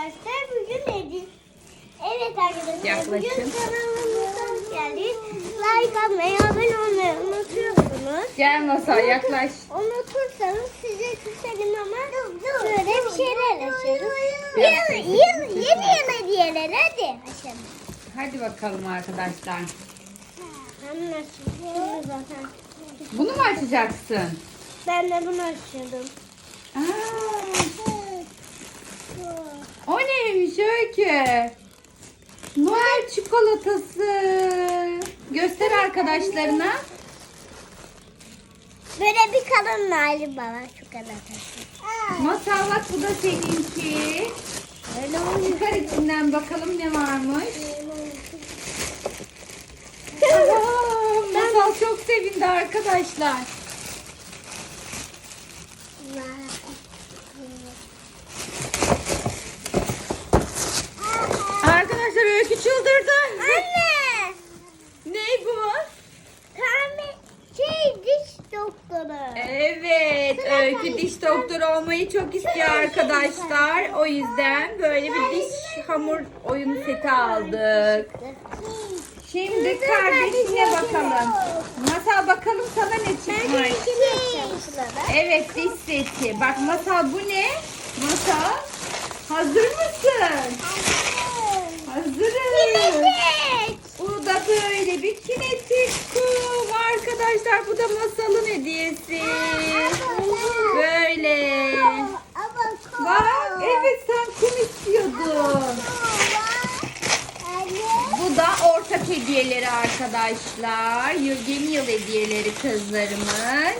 arkadaşlar. Bugün Edil. Evet arkadaşlar. Yaklaşın. Bugün kanalımıza hoş geldiniz. Like atmayı, abone olmayı unutuyorsunuz. Gel masal yaklaş. Unutursanız size küserim ama böyle bir şeyler açıyoruz. Biraz Yeni, yeni, yeni hediyeler hadi açalım. Hadi bakalım arkadaşlar. Açıyorum zaten. Bunu mu açacaksın? Ben de bunu açıyordum. Aa, o Öykü? Noel çikolatası. Göster arkadaşlarına. Böyle bir kalın hali bana kadar. Masal bak bu da seninki. Öyle oluyor. Çıkar içinden bakalım ne varmış. Aa, Masal çok sevindi. Arkadaşlar Öykü çıldırdı. Anne! Ne bu? Tahmin şey diş doktoru. Evet, Öykü diş doktoru olmayı çok istiyor arkadaşlar. O yüzden böyle bir diş hamur oyun seti aldık. Şimdi kardeşine bakalım. Masal bakalım sana ne çıkmış. Evet diş seti. Bak Masal bu ne? Masal hazır mısın? Hazırım. Bu da böyle bir kinetik kum. Arkadaşlar bu da Masal'ın hediyesi. Böyle. Bak evet sen kum istiyordun. Bu da ortak hediyeleri arkadaşlar. Yıl- Yeni yıl hediyeleri kızlarımın.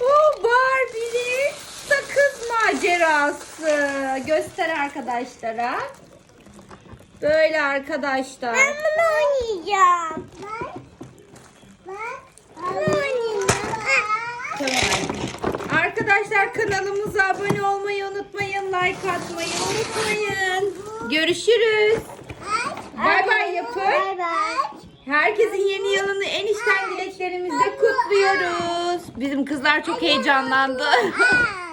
Bu Barbie'nin sakız macerası. Göster arkadaşlara. Böyle arkadaşlar. Ben bunu oynayacağım. Bunu oynayacağım. Tamam. Arkadaşlar kanalımıza abone olmayı unutmayın. Like atmayı unutmayın. Görüşürüz. Herkesin yeni yılını en içten dileklerimizle kutluyoruz. Bizim kızlar çok heyecanlandı.